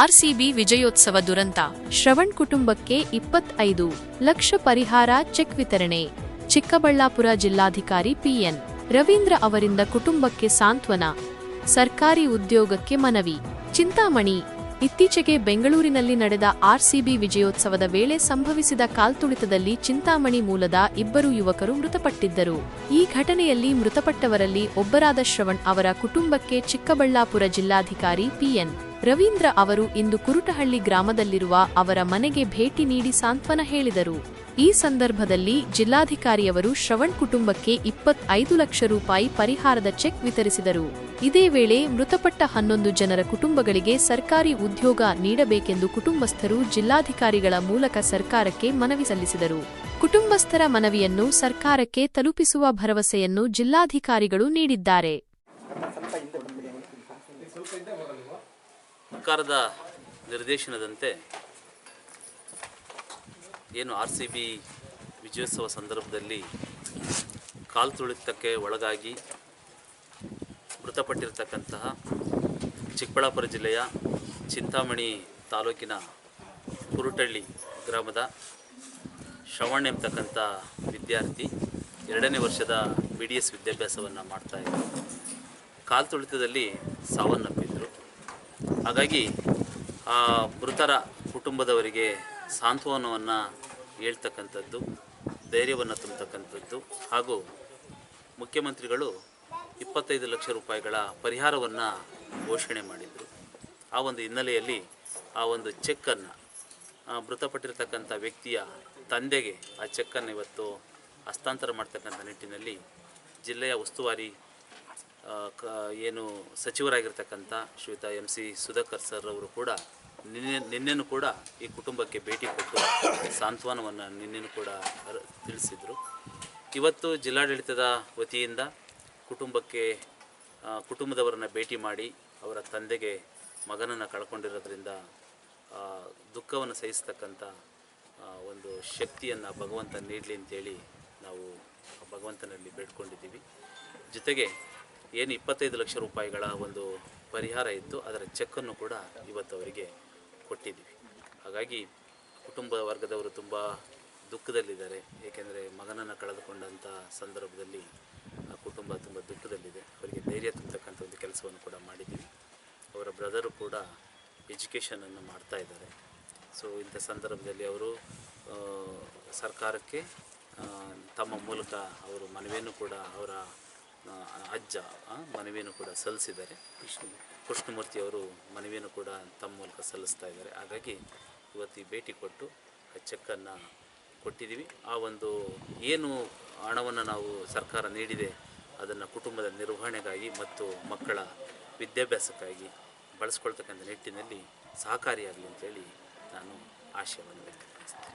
RCB ವಿಜಯೋತ್ಸವ ದುರಂತ. ಶ್ರವಣ್ ಕುಟುಂಬಕ್ಕೆ ಇಪ್ಪತ್ತೈದು ಲಕ್ಷ ಪರಿಹಾರ ಚೆಕ್ ವಿತರಣೆ. ಚಿಕ್ಕಬಳ್ಳಾಪುರ ಜಿಲ್ಲಾಧಿಕಾರಿ ಪಿಎನ್. ರವೀಂದ್ರ ಅವರಿಂದ ಕುಟುಂಬಕ್ಕೆ ಸಾಂತ್ವನ. ಸರ್ಕಾರಿ ಉದ್ಯೋಗಕ್ಕೆ ಮನವಿ. ಚಿಂತಾಮಣಿ. ಇತ್ತೀಚೆಗೆ ಬೆಂಗಳೂರಿನಲ್ಲಿ ನಡೆದ ಆರ್ಸಿಬಿ ವಿಜಯೋತ್ಸವದ ವೇಳೆ ಸಂಭವಿಸಿದ ಕಾಲ್ತುಳಿತದಲ್ಲಿ ಚಿಂತಾಮಣಿ ಮೂಲದ ಇಬ್ಬರು ಯುವಕರು ಮೃತಪಟ್ಟಿದ್ದರು. ಈ ಘಟನೆಯಲ್ಲಿ ಮೃತಪಟ್ಟವರಲ್ಲಿ ಒಬ್ಬರಾದ ಶ್ರವಣ್ ಅವರ ಕುಟುಂಬಕ್ಕೆ ಚಿಕ್ಕಬಳ್ಳಾಪುರ ಜಿಲ್ಲಾಧಿಕಾರಿ ಪಿಎನ್. ರವೀಂದ್ರ ಅವರು ಇಂದು ಕುರುಟಹಳ್ಳಿ ಗ್ರಾಮದಲ್ಲಿರುವ ಅವರ ಮನೆಗೆ ಭೇಟಿ ನೀಡಿ ಸಾಂತ್ವನ ಹೇಳಿದರು. ಈ ಸಂದರ್ಭದಲ್ಲಿ ಜಿಲ್ಲಾಧಿಕಾರಿಯವರು ಶ್ರವಣ್ ಕುಟುಂಬಕ್ಕೆ ಇಪ್ಪತ್ತೈದು ಲಕ್ಷ ರೂಪಾಯಿ ಪರಿಹಾರದ ಚೆಕ್ ವಿತರಿಸಿದರು. ಇದೇ ವೇಳೆ ಮೃತಪಟ್ಟ ಹನ್ನೊಂದು ಜನರ ಕುಟುಂಬಗಳಿಗೆ ಸರ್ಕಾರಿ ಉದ್ಯೋಗ ನೀಡಬೇಕೆಂದು ಕುಟುಂಬಸ್ಥರು ಜಿಲ್ಲಾಧಿಕಾರಿಗಳ ಮೂಲಕ ಸರ್ಕಾರಕ್ಕೆ ಮನವಿ ಸಲ್ಲಿಸಿದರು. ಕುಟುಂಬಸ್ಥರ ಮನವಿಯನ್ನು ಸರ್ಕಾರಕ್ಕೆ ತಲುಪಿಸುವ ಭರವಸೆಯನ್ನು ಜಿಲ್ಲಾಧಿಕಾರಿಗಳು ನೀಡಿದ್ದಾರೆ. ಸರ್ಕಾರದ ನಿರ್ದೇಶನದಂತೆ ಏನು ಆರ್ ಸಿ ಬಿ ವಿಜಯೋತ್ಸವ ಸಂದರ್ಭದಲ್ಲಿ ಕಾಲು ತುಳಿತಕ್ಕೆ ಒಳಗಾಗಿ ಮೃತಪಟ್ಟಿರ್ತಕ್ಕಂತಹ ಚಿಕ್ಕಬಳ್ಳಾಪುರ ಜಿಲ್ಲೆಯ ಚಿಂತಾಮಣಿ ತಾಲೂಕಿನ ಕುರುಟಳ್ಳಿ ಗ್ರಾಮದ ಶ್ರವಣ್ ಎಂಬತಕ್ಕಂಥ ವಿದ್ಯಾರ್ಥಿ ಎರಡನೇ ವರ್ಷದ ಬಿ ಡಿ ಎಸ್ ವಿದ್ಯಾಭ್ಯಾಸವನ್ನು ಮಾಡ್ತಾಯಿದ್ದರು ಕಾಲು ತುಳಿತದಲ್ಲಿ ಸಾವನ್ನಪ್ಪಿದ್ರು. ಹಾಗಾಗಿ ಆ ಮೃತರ ಕುಟುಂಬದವರಿಗೆ ಸಾಂತ್ವನವನ್ನು ಹೇಳ್ತಕ್ಕಂಥದ್ದು, ಧೈರ್ಯವನ್ನು ತುಂಬತಕ್ಕಂಥದ್ದು ಹಾಗೂ ಮುಖ್ಯಮಂತ್ರಿಗಳು ಇಪ್ಪತ್ತೈದು ಲಕ್ಷ ರೂಪಾಯಿಗಳ ಪರಿಹಾರವನ್ನು ಘೋಷಣೆ ಮಾಡಿದರು. ಆ ಒಂದು ಹಿನ್ನೆಲೆಯಲ್ಲಿ ಆ ಒಂದು ಚೆಕ್ಕನ್ನು ಮೃತಪಟ್ಟಿರ್ತಕ್ಕಂಥ ವ್ಯಕ್ತಿಯ ತಂದೆಗೆ ಆ ಚೆಕ್ಕನ್ನು ಇವತ್ತು ಹಸ್ತಾಂತರ ಮಾಡ್ತಕ್ಕಂಥ ನಿಟ್ಟಿನಲ್ಲಿ ಜಿಲ್ಲೆಯ ಉಸ್ತುವಾರಿ ಕ, ಏನು ಸಚಿವರಾಗಿರ್ತಕ್ಕಂಥ ಶ್ರೀಯುತ ಎಂ ಸಿ ಸುಧಾಕರ್ ಸರ್ ಅವರು ಕೂಡ ನಿನ್ನೆ, ನಿನ್ನೆನೂ ಕೂಡ ಈ ಕುಟುಂಬಕ್ಕೆ ಭೇಟಿ ಕೊಟ್ಟು ಸಾಂತ್ವನವನ್ನು ನಿನ್ನೆನೂ ಕೂಡ ತಿಳಿಸಿದರು. ಇವತ್ತು ಜಿಲ್ಲಾಡಳಿತದ ವತಿಯಿಂದ ಕುಟುಂಬಕ್ಕೆ ಕುಟುಂಬದವರನ್ನು ಭೇಟಿ ಮಾಡಿ ಅವರ ತಂದೆಗೆ ಮಗನನ್ನು ಕಳ್ಕೊಂಡಿರೋದ್ರಿಂದ ದುಃಖವನ್ನು ಸಹಿಸ್ತಕ್ಕಂಥ ಒಂದು ಶಕ್ತಿಯನ್ನು ಭಗವಂತ ನೀಡಲಿ ಅಂತೇಳಿ ನಾವು ಭಗವಂತನಲ್ಲಿ ಬೇಡ್ಕೊಂಡಿದ್ದೀವಿ. ಜೊತೆಗೆ ಏನು ಇಪ್ಪತ್ತೈದು ಲಕ್ಷ ರೂಪಾಯಿಗಳ ಒಂದು ಪರಿಹಾರ ಇತ್ತು, ಅದರ ಚೆಕ್ಕನ್ನು ಕೂಡ ಇವತ್ತು ಅವರಿಗೆ ಕೊಟ್ಟಿದ್ದೀವಿ. ಹಾಗಾಗಿ ಕುಟುಂಬ ವರ್ಗದವರು ತುಂಬ ದುಃಖದಲ್ಲಿದ್ದಾರೆ. ಏಕೆಂದರೆ ಮಗನನ್ನು ಕಳೆದುಕೊಂಡಂಥ ಸಂದರ್ಭದಲ್ಲಿ ಆ ಕುಟುಂಬ ತುಂಬ ದುಃಖದಲ್ಲಿದೆ. ಅವರಿಗೆ ಧೈರ್ಯ ತುಂಬತಕ್ಕಂಥ ಒಂದು ಕೆಲಸವನ್ನು ಕೂಡ ಮಾಡಿದ್ದೀವಿ. ಅವರ ಬ್ರದರು ಕೂಡ ಎಜುಕೇಷನನ್ನು ಮಾಡ್ತಾ ಇದ್ದಾರೆ. ಸೊ, ಇಂಥ ಸಂದರ್ಭದಲ್ಲಿ ಅವರು ಸರ್ಕಾರಕ್ಕೆ ತಮ್ಮ ಮೂಲಕ ಅವರು ಮನವಿಯನ್ನು ಕೂಡ ಅವರ ಅಜ್ಜ ಮನವಿಯನ್ನು ಕೂಡ ಸಲ್ಲಿಸಿದ್ದಾರೆ. ಕೃಷ್ಣಮೂರ್ತಿ ಅವರು ಮನವಿಯನ್ನು ಕೂಡ ತಮ್ಮ ಮೂಲಕ ಸಲ್ಲಿಸ್ತಾ ಇದ್ದಾರೆ. ಹಾಗಾಗಿ ಇವತ್ತು ಈ ಭೇಟಿ ಕೊಟ್ಟು ಆ ಚೆಕ್ಕನ್ನು ಕೊಟ್ಟಿದ್ದೀವಿ. ಆ ಒಂದು ಏನು ಹಣವನ್ನು ನಾವು ಸರ್ಕಾರ ನೀಡಿದೆ, ಅದನ್ನು ಕುಟುಂಬದ ನಿರ್ವಹಣೆಗಾಗಿ ಮತ್ತು ಮಕ್ಕಳ ವಿದ್ಯಾಭ್ಯಾಸಕ್ಕಾಗಿ ಬಳಸ್ಕೊಳ್ತಕ್ಕಂಥ ನಿಟ್ಟಿನಲ್ಲಿ ಸಹಕಾರಿಯಾಗಲಿ ಅಂತೇಳಿ ನಾನು ಆಶಯವನ್ನು ವ್ಯಕ್ತಪಡಿಸ್ತೇನೆ.